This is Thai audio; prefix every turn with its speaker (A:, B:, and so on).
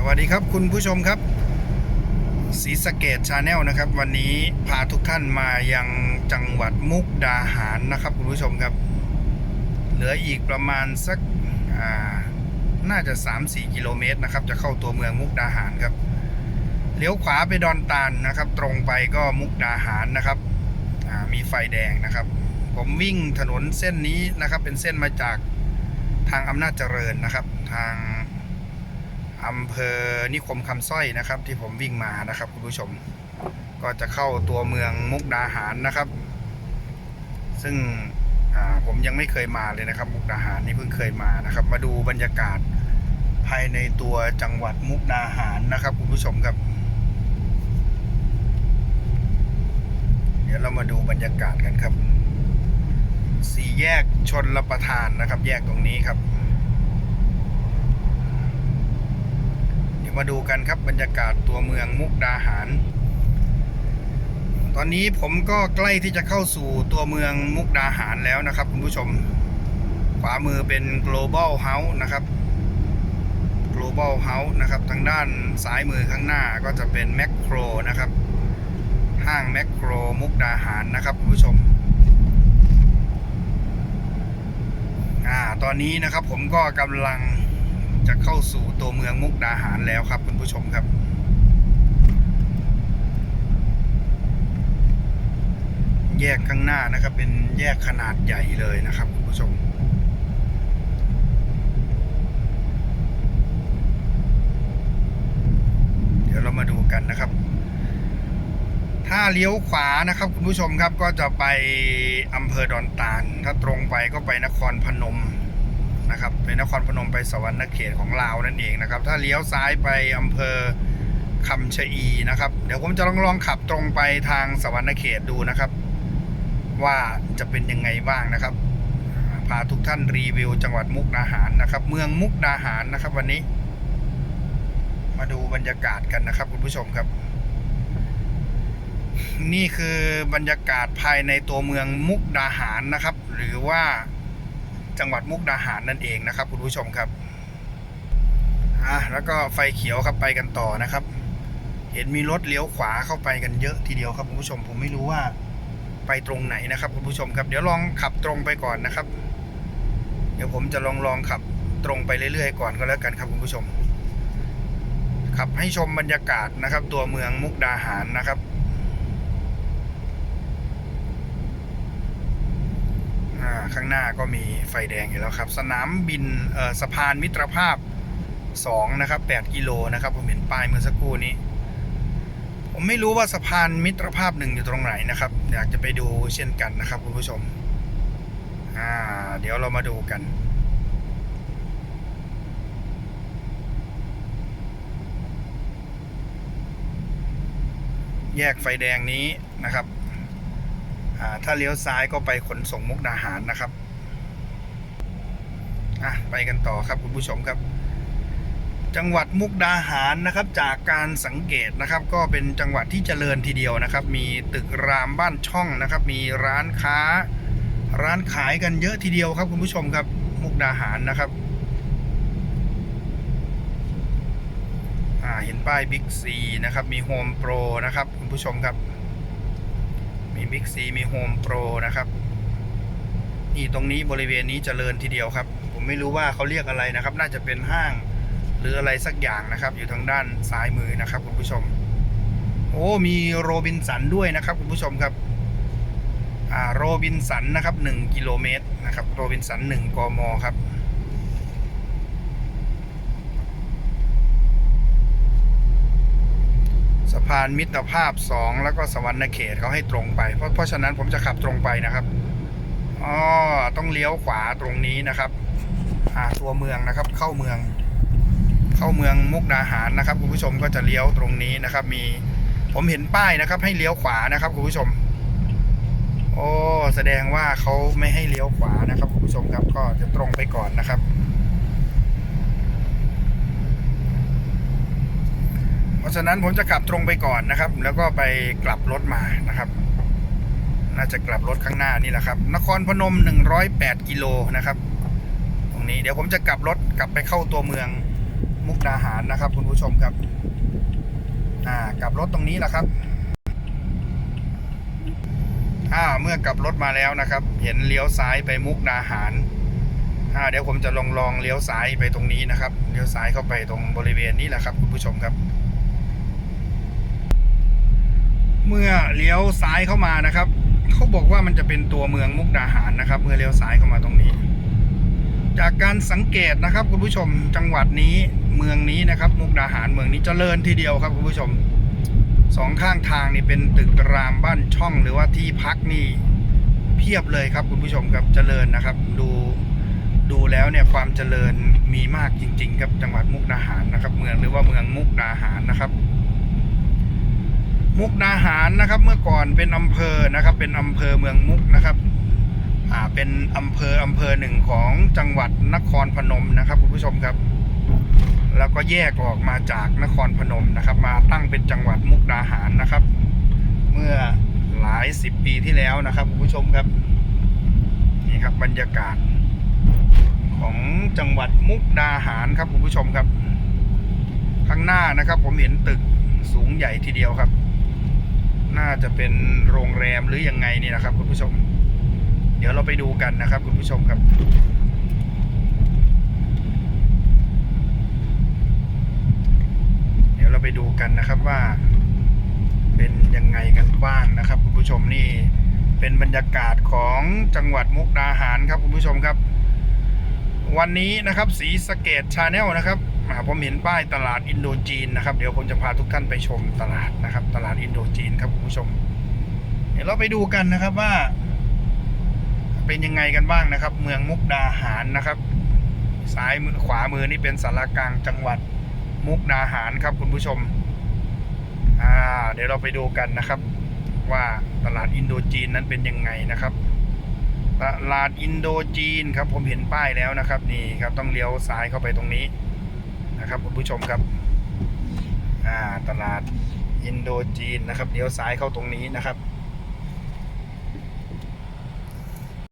A: สวัสดีครับคุณผู้ชมครับสีสเกตชาแนลนะครับ วันนี้พาทุกท่านมายังจังหวัดมุกดาหารนะครับคุณผู้ชมครับ เหลืออีกประมาณสักอ่าน่าจะ 3-4 กิโลเมตรนะครับ จะเข้าตัวเมืองมุกดาหารครับเลี้ยวขวาไปดอนตาลนะครับ ตรงไปก็มุกดาหารนะครับมีไฟแดงนะครับ ผมวิ่งถนนเส้นนี้นะครับ เป็นเส้นมาจากทางอำนาจเจริญนะครับ ทาง อำเภอนิคมคำสร้อยนะครับ ที่ผมวิ่งมานะครับคุณผู้ชม ก็จะเข้าตัวเมืองมุกดาหารนะครับ ซึ่งผมยังไม่เคยมาเลยนะครับ มุกดาหารนี่เพิ่งเคยมานะครับ มาดูบรรยากาศภายในตัวจังหวัดมุกดาหารนะครับคุณผู้ชมครับ เดี๋ยวเรามาดูบรรยากาศกันครับสี่แยกชนรประทานนะครับ แยกตรงนี้ครับ ดี๋ยวมาดูกันครับบรรยากาศตัวเมืองมุกดาหาร ตอนนี้ผมก็ใกล้ที่จะเข้าสู่ตัวเมืองมุกดาหารแล้วนะครับคุณผู้ชม ขวามือเป็น global house นะครับ global house นะครับ ทางด้านซ้ายมือข้างหน้าก็จะเป็น macro นะครับ ห้าง macro มุกดาหารนะครับคุณผู้ชมอ่าตอนนี้นะครับผมก็กำลัง จะเข้าสู่ตัวเมืองมุกดาหารแล้วครับคุณผู้ชมครับ แยกข้างหน้านะครับ เป็นแยกขนาดใหญ่เลยนะครับคุณผู้ชมเดี๋ยวเรามาดูกันนะครับ ถ้าเลี้ยวขวานะครับคุณผู้ชมครับก็จะไปอำเภอดอนตาล ถ้าตรงไปก็ไปนครพนม นะครับไปนครพนมไปสวรรค์เขตของลาวนั่นเองนะครับ ถ้าเลี้ยวซ้ายไปอำเภอคำชะอีนะครับ เดี๋ยวผมจะลองลองขับตรงไปทางสวรรค์เขตดูนะครับ ว่าจะเป็นยังไงบ้างนะครับพาทุกท่านรีวิวจังหวัดมุกดาหารนะครับ เมืองมุกดาหารนะครับ วันนี้ มาดูบรรยากาศกันนะครับ คุณผู้ชมครับ นี่คือบรรยากาศภายในตัวเมืองมุกดาหารนะครับ หรือว่า จังหวัดมุกดาหารนั่นเองนะครับคุณผู้ชมครับอะแล้วก็ไฟเขียวครับไปกันต่อนะครับ เห็นมีรถเลี้ยวขวาเข้าไปกันเยอะทีเดียวครับคุณผู้ชมผมไม่รู้ว่าไปตรงไหนนะครับคุณผู้ชมครับ เดี๋ยวลองขับตรงไปก่อนนะครับ เดี๋ยวผมจะลองลองขับตรงไปเรื่อยๆก่อนก็แล้วกันครับคุณผู้ชมขับให้ชมบรรยากาศนะครับ ตัวเมืองมุกดาหารนะครับ อ่า ข้างหน้าก็มีไฟแดงอยู่แล้วครับ สนามบินสะพานมิตรภาพ 2 นะครับ 8 กิโลนะครับ ผมเห็นป้ายเมื่อสักครู่นี้ ผมไม่รู้ว่าสะพานมิตรภาพหนึ่งอยู่ตรงไหนนะครับ อยากจะไปดูเช่นกันนะครับคุณผู้ชม อ่า เดี๋ยวเรามาดูกันแยกไฟแดงนี้นะครับ ถ้าเลี้ยวซ้ายก็ไปขนส่งมุกดาหารนะครับอะไปกันต่อครับคุณผู้ชมครับ จังหวัดมุกดาหารนะครับ จากการสังเกตนะครับ ก็เป็นจังหวัดที่เจริญทีเดียวนะครับ มีตึกรามบ้านช่องนะครับ มีร้านค้า ร้านขายกันเยอะทีเดียวครับ คุณผู้ชมครับ มุกดาหารนะครับเห็นป้ายบิ๊กซีนะครับ มีโฮมโปรนะครับ คุณผู้ชมครับ มีบิ๊กซีมีโฮมโปรนะครับ นี่ตรงนี้บริเวณนี้เจริญทีเดียวครับ ผมไม่รู้ว่าเขาเรียกอะไรนะครับ น่าจะเป็นห้างหรืออะไรสักอย่างนะครับ อยู่ทางด้านซ้ายมือนะครับคุณผู้ชม โอ้มีโรบินสันด้วยนะครับคุณผู้ชมครับอ่าโรบินสันนะครับ1กิโลเมตรนะครับโรบินสัน1กมครับ สะพานมิตรภาพ 2 แล้วก็สวรรค์เขตเขาให้ตรงไป เพราะเพราะฉะนั้นผมจะขับตรงไปนะครับอ๋อต้องเลี้ยวขวาตรงนี้นะครับอ่าตัวเมืองนะครับ เข้าเมือง เข้าเมืองมุกดาหารนะครับคุณผู้ชมก็จะเลี้ยวตรงนี้นะครับ มีผมเห็นป้ายนะครับ ให้เลี้ยวขวานะครับคุณผู้ชม โอ้แสดงว่าเขาไม่ให้เลี้ยวขวานะครับคุณผู้ชมครับ ก็จะตรงไปก่อนนะครับ เพ ราะฉะนั้นผมจะขับตรงไปก่อนนะครับ แล้วก็ไปกลับรถมานะครับ น่าจะกลับรถข้างหน้านี่แหละครับ นครพนม 108กิโลนะครับ ตรงนี้เดี๋ยวผมจะกลับรถกลับไปเข้าตัวเมืองมุกดาหารนะครับ คุณผู้ชมครับ อ่ากลับรถตรงนี้แหละครับอ่าเมื่อกลับรถมาแล้วนะครับ เห็นเลี้ยวซ้ายไปมุกดาหารอ่าเดี๋ยวผมจะลองลองเลี้ยวซ้ายไปตรงนี้นะครับ เลี้ยวซ้ายเข้าไปตรงบริเวณนี้แหละครับ คุณผู้ชมครับ เมื่อเลี้ยวซ้ายเข้ามานะครับเขาบอกว่ามันจะเป็นตัวเมืองมุกดาหารนะครับ เมื่อเลี้ยวซ้ายเข้ามาตรงนี้ จากการสังเกตนะครับคุณผู้ชมจังหวัดนี้เมืองนี้นะครับ มุกดาหารเมืองนี้เจริญทีเดียวครับคุณผู้ชมสองข้างทางนี่เป็นตึกรามบ้านช่องหรือว่าที่พักนี่เพียบเลยครับคุณผู้ชมครับเจริญนะครับ ดูดูแล้วเนี่ยความเจริญมีมากจริง ๆ ครับจังหวัดมุกดาหารนะครับ เมืองหรือว่าเมืองมุกดาหารนะครับ มุกดาหารนะครับ เมื่อก่อนเป็นอำเภอนะครับ เป็นอำเภอเมืองมุกนะครับอ่าเป็นอำเภออำเภอหนึ่งของจังหวัดนครพนมนะครับคุณผู้ชมครับ แล้วก็แยกออกมาจากนครพนมนะครับ มาตั้งเป็นจังหวัดมุกดาหารนะครับ เมื่อหลายสิบปีที่แล้วนะครับคุณผู้ชมครับนี่ครับบรรยากาศ ของจังหวัดมุกดาหารครับคุณผู้ชมครับ ข้างหน้านะครับ ผมเห็นตึกสูงใหญ่ทีเดียวครับ น่าจะเป็นโรงแรมหรือยังไงนี่นะครับ คุณผู้ชม เดี๋ยวเราไปดูกันนะครับ คุณผู้ชมครับเดี๋ยวเราไปดูกันนะครับว่าเป็นยังไงกันบ้างนะครับ คุณผู้ชมนี่เป็นบรรยากาศของจังหวัดมุกดาหารครับคุณผู้ชมครับ วันนี้นะครับสีสเกตชาแนลนะครับ ผมเห็นป้ายตลาดอินโดจีนนะครับ เดี๋ยวผมจะพาทุกท่านไปชมตลาดนะครับ ตลาดอินโดจีนครับคุณผู้ชม เดี๋ยวเราไปดูกันนะครับว่า เป็นยังไงกันบ้างนะครับ เมืองมุกดาหารนะครับ ซ้ายมือขวามือนี่เป็นสารกลางจังหวัดมุกดาหารครับคุณผู้ชมอ่าเดี๋ยวเราไปดูกันนะครับ ว่าตลาดอินโดจีนนั้นเป็นยังไงนะครับตลาดอินโดจีนครับผมเห็นป้ายแล้วนะครับ นี่ครับต้องเลี้ยวซ้ายเข้าไปตรงนี้ นะครับคุณผู้ชมครับอ่าตลาดอินโดจีนนะครับเลี้ยวซ้ายเข้าตรงนี้นะครับ